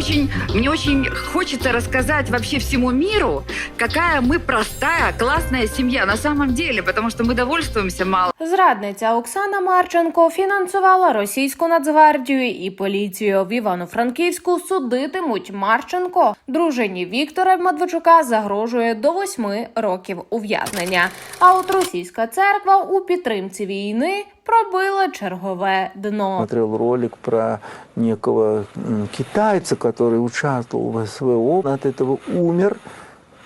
очень, мне очень хочется рассказать вообще всему миру, какая мы простая, классная семья на самом деле, потому что мы довольствуемся мало. Зрадниця Оксана Марченко фінансувала російську нацгвардію і поліцію. В Івано-Франківську судитимуть Марченко. Дружині Віктора Медведчука загрожує до восьми років ув'язнення. А от російська церква у підтримці війни пробила чергове дно. смотрел ролик про некого китайца, который участвовал в СВО, от этого умер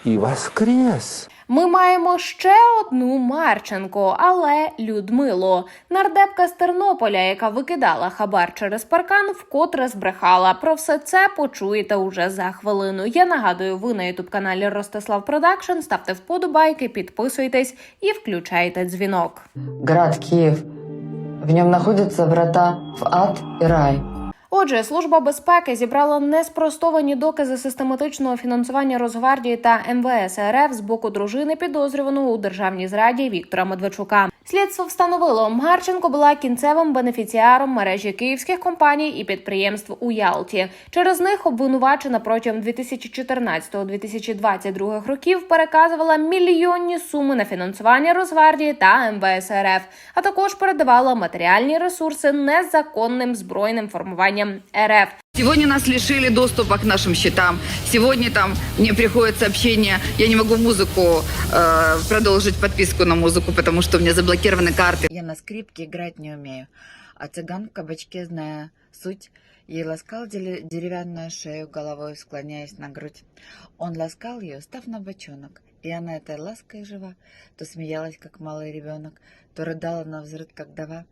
и воскрес. Ми маємо ще одну Марченко, але Людмилу. Нардепка з Тернополя, яка викидала хабар через паркан, вкотре збрехала. Про все це почуєте уже за хвилину. Я нагадую, ви на ютуб каналі Ростислав Продакшн. Ставте вподобайки, підписуйтесь і включайте дзвінок. Град Киев. В ньому знаходяться врата в ад і рай. Отже, служба безпеки зібрала неспростовані докази систематичного фінансування Росгвардії та МВС РФ з боку дружини підозрюваного у державній зраді Віктора Медведчука. Слідство встановило, Марченко була кінцевим бенефіціаром мережі київських компаній і підприємств у Ялті. Через них обвинувачена протягом 2014-2022 років переказувала мільйонні суми на фінансування Росгвардії та МВС РФ, а також передавала матеріальні ресурси незаконним збройним формуванням РФ. Сегодня нас лишили доступа к нашим счетам. Сегодня там мне приходит сообщение, я не могу музыку, э, продолжить подписку на музыку, потому что у меня заблокированы карты. Я на скрипке играть не умею, а цыган в кабачке, зная суть, ей ласкал деревянную шею, головой склоняясь на грудь. Он ласкал ее, став на бочонок, и она этой лаской жива, то смеялась, как малый ребенок, то рыдала на взрыв, как дова.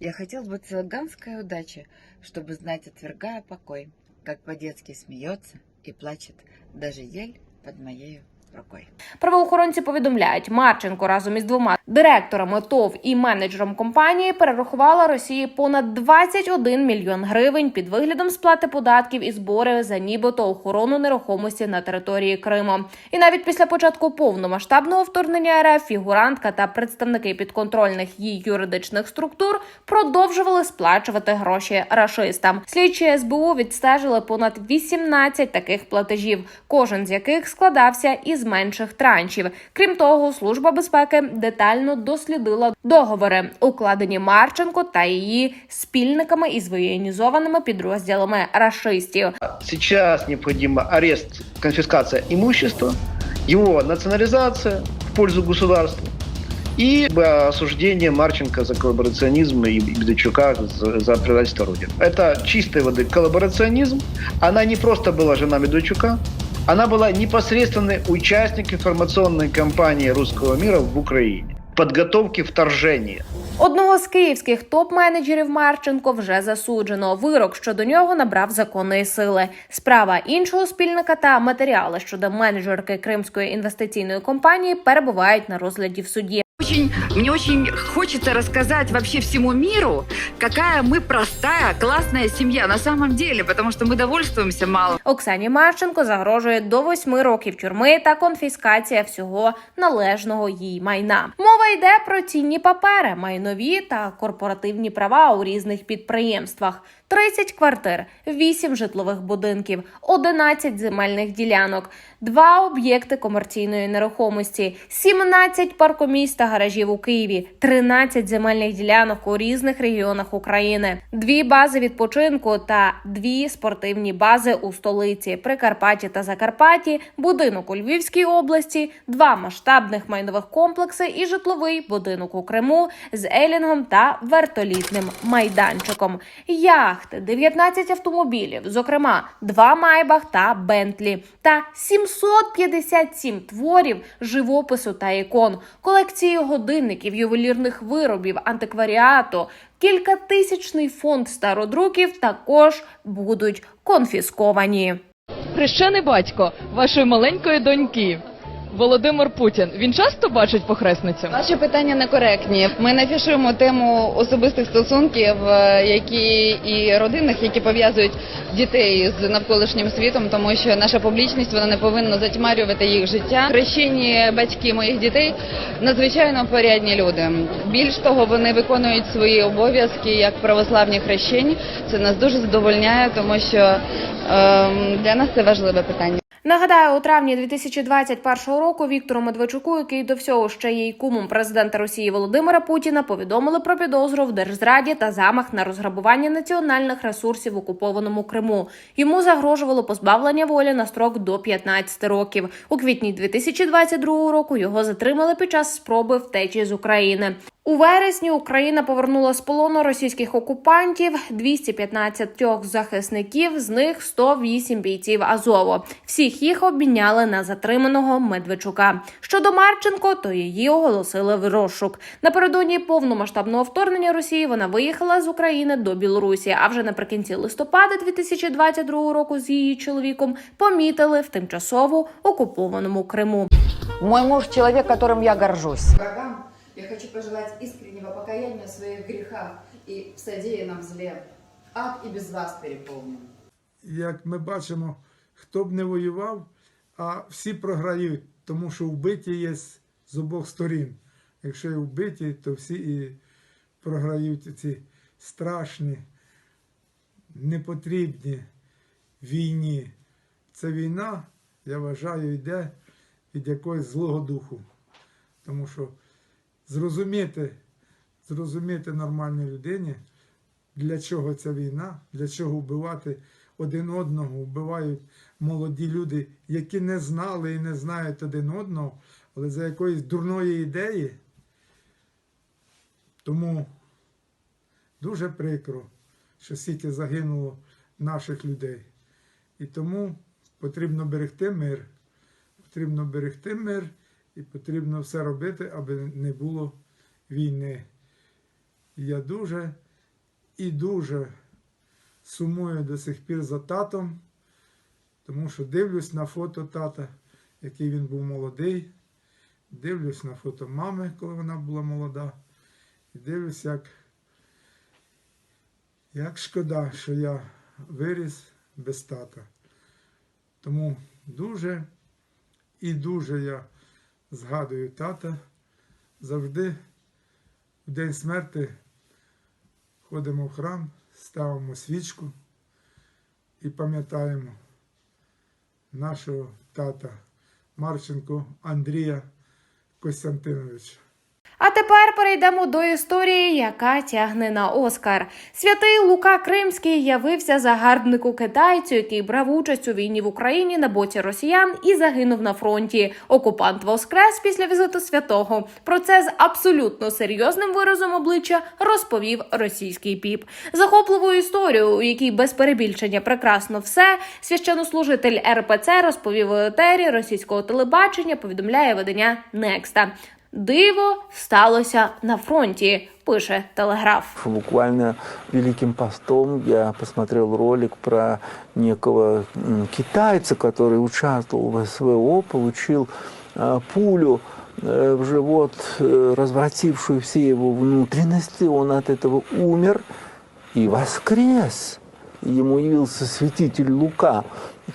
Я хотел бы цыганской удачи, чтобы знать, отвергая покой, как по-детски смеется и плачет даже ель под моею рукой. Правоохоронці повідомляють, Марченко разом із двома директорами ТОВ і менеджером компанії перерахувала Росії понад 21 мільйон гривень під виглядом сплати податків і збори за нібито охорону нерухомості на території Криму. І навіть після початку повномасштабного вторгнення РФ фігурантка та представники підконтрольних їй юридичних структур продовжували сплачувати гроші рашистам. Слідчі СБУ відстежили понад 18 таких платежів, кожен з яких складався із менших траншів. Крім того, служба безпеки детально дослідила договори, укладені Марченко та її спільниками із воєнізованими підрозділами рашистів. Сейчас необходимо арест, конфискация имущества, его национализация в пользу государства и э, осуждение Марченко за коллаборационизм и Бедачука за, за предательство Родины. Это чистой воды коллаборационизм. Она не просто была жена Медведчука, она была непосредственный участник информационной кампании русского мира в Украине. Подготовки вторжения. Одного з київських топ-менеджерів Марченко вже засуджено. Вирок щодо нього набрав законної сили. Справа іншого спільника та матеріали щодо менеджерки Кримської інвестиційної компанії перебувають на розгляді в суді. Очень, мне очень хочется рассказать вообще всему миру, какая мы простая, классная семья на самом деле, потому что мы довольствуемся мало. Оксані Марченко загрожує до восьми років тюрми та конфіскація всього належного їй майна. Мова йде про цінні папери, майнові та корпоративні права у різних підприємствах. 30 квартир, 8 житлових будинків, 11 земельних ділянок, 2 об'єкти комерційної нерухомості, 17 паркомісць та гаражів у Києві, 13 земельних ділянок у різних регіонах України, дві бази відпочинку та дві спортивні бази у столиці, Прикарпатті та Закарпатті, будинок у Львівській області, два масштабних майнових комплекси і житловий будинок у Криму з елінгом та вертолітним майданчиком. Яхти, 19 автомобілів, зокрема, два Майбах та Бентлі, та 757 творів живопису та ікон, колекції годинників, ювелірних виробів, антикваріату. Кількатисячний фонд стародруків також будуть конфісковані. хрещений батько вашої маленької доньки. Володимир Путін. Він часто бачить похресницю? Ваші питання некоректні. Ми не фішуємо тему особистих стосунків, е, які і родинних, які пов'язують дітей з навколишнім світом, тому що наша публічність вона не повинна затьмарювати їх життя. Хрещені батьки моїх дітей надзвичайно порядні люди. Більш того, вони виконують свої обов'язки як православні хрещені. Це нас дуже задовольняє, тому що ем, для нас це важливе питання. Нагадаю, у травні 2021 року Віктору Медведчуку, який до всього ще є й кумом президента Росії Володимира Путіна, повідомили про підозру в держзраді та замах на розграбування національних ресурсів в окупованому Криму. Йому загрожувало позбавлення волі на строк до 15 років. У квітні 2022 року його затримали під час спроби втечі з України. У вересні Україна повернула з полону російських окупантів 215 захисників, з них 108 бійців Азово. Всіх їх обміняли на затриманого Медведчука. Щодо Марченко, то її оголосили в розшук. Напередодні повномасштабного вторгнення Росії вона виїхала з України до Білорусі. А вже наприкінці листопада 2022 року з її чоловіком помітили в тимчасово окупованому Криму. Мой муж человек, которым я горжусь. Я хочу пожелать искреннего покаяния в своих грехах и в содеянном зле. Ад и без вас переполнен. як ми бачимо, хто б не воював, а всі програють, тому що вбиті є з обох сторін. Якщо є вбиті, то всі і програють ці страшні, непотрібні війні. Ця війна, я вважаю, йде від якогось злого духу. Тому що зрозуміти, зрозуміти нормальній людині, для чого ця війна, для чого вбивати один одного, вбивають молоді люди, які не знали і не знають один одного, але за якоїсь дурної ідеї. Тому дуже прикро, що стільки загинуло наших людей. І тому потрібно берегти мир. Потрібно берегти мир і потрібно все робити, аби не було війни. Я дуже і дуже сумую до сих пір за татом, тому що дивлюсь на фото тата, який він був молодий. Дивлюсь на фото мами, коли вона була молода. І дивлюсь, як, як шкода, що я виріс без тата. Тому дуже і дуже я згадую тата. Завжди в день смерти ходимо в храм, ставимо свічку і пам'ятаємо нашого тата Марченко Андрія Костянтиновича. А тепер перейдемо до історії, яка тягне на Оскар. Святий Лука Кримський явився загарбнику китайцю, який брав участь у війні в Україні на боці росіян і загинув на фронті. Окупант воскрес після візиту святого. Про це з абсолютно серйозним виразом обличчя розповів російський піп. Захопливу історію, у якій без перебільшення прекрасно все, священнослужитель РПЦ розповів у етері російського телебачення. Повідомляє видання Некста. Диво сталося на фронті, пише телеграф. Буквально Великим постом я посмотрел ролик про некого м, китайца, который участвовал в СВО, получил э, пулю э, в живот, э, развратившую все его внутренности. Он от этого умер и воскрес. Ему явился святитель Лука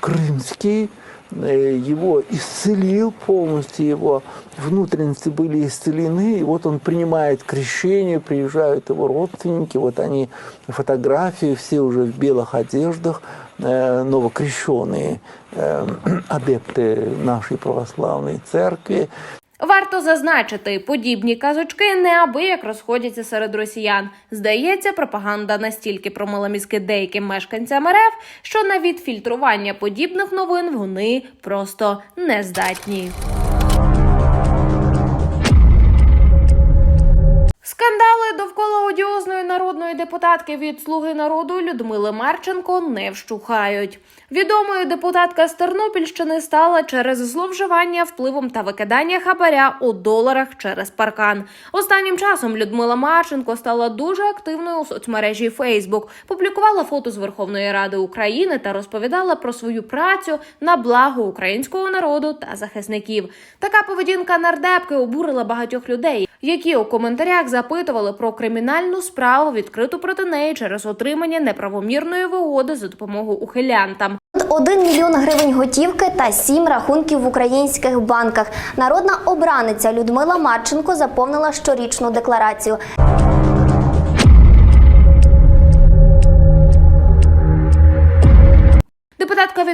Крымский, э, его исцелил полностью, его внутренности были исцелены, и вот он принимает крещение, приезжают его родственники, вот они фотографии, все уже в белых одеждах, э, новокрещенные э, адепты нашей православной церкви. Варто зазначити, подібні казочки неабияк розходяться серед росіян. Здається, пропаганда настільки промила мізки деяким мешканцям РФ, що на відфільтрування подібних новин вони просто не здатні. Скандали довкола одіозної народної депутатки від Слуги народу Людмили Марченко не вщухають. Відомою депутатка з Тернопільщини стала через зловживання впливом та викидання хабаря у доларах через паркан. Останнім часом Людмила Марченко стала дуже активною у соцмережі Facebook, публікувала фото з Верховної Ради України та розповідала про свою працю на благо українського народу та захисників. Така поведінка нардепки обурила багатьох людей, які у коментарях запитували про кримінальну справу, відкриту проти неї через отримання неправомірної вигоди за допомогою ухилянтам. 1 мільйон гривень готівки та 7 рахунків в українських банках. Народна обраниця Людмила Марченко заповнила щорічну декларацію.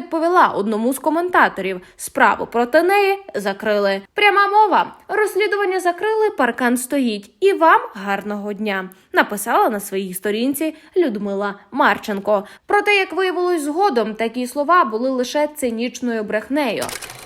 Відповіла одному з коментаторів: справу проти неї закрили. Пряма мова. Розслідування закрили, паркан стоїть. І вам гарного дня. Написала на своїй сторінці Людмила Марченко. Проте, як виявилось згодом, такі слова були лише цинічною брехнею.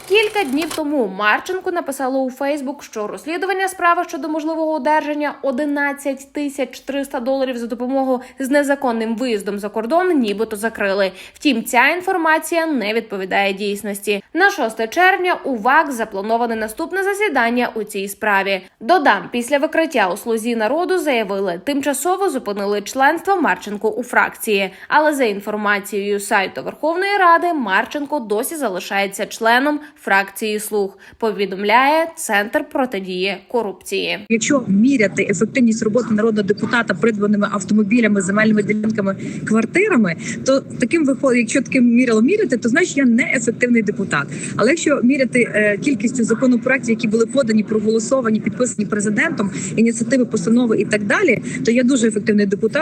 Кілька днів тому Марченко написала у Фейсбук, що розслідування справи щодо можливого одержання 11 тисяч 300 доларів за допомогою з незаконним виїздом за кордон, нібито закрили. Втім, ця інформація не відповідає дійсності. На 6 червня у ВАК заплановане наступне засідання у цій справі. Додам, після викриття у слузі народу заявили, тимчасово зупинили членство Марченко у фракції. Але за інформацією сайту Верховної Ради, Марченко досі залишається членом фракції Слуг. Повідомляє Центр протидії корупції. Якщо міряти ефективність роботи народного депутата придбаними автомобілями, земельними ділянками, квартирами, то таким виходить, якщо таким мірилом міряти, то значить я не ефективний депутат. Але якщо міряти е, кількістю законопроєктів, які були подані, проголосовані, підписані президентом, ініціативи, постанови і так далі, то я дуже ефективний депутат.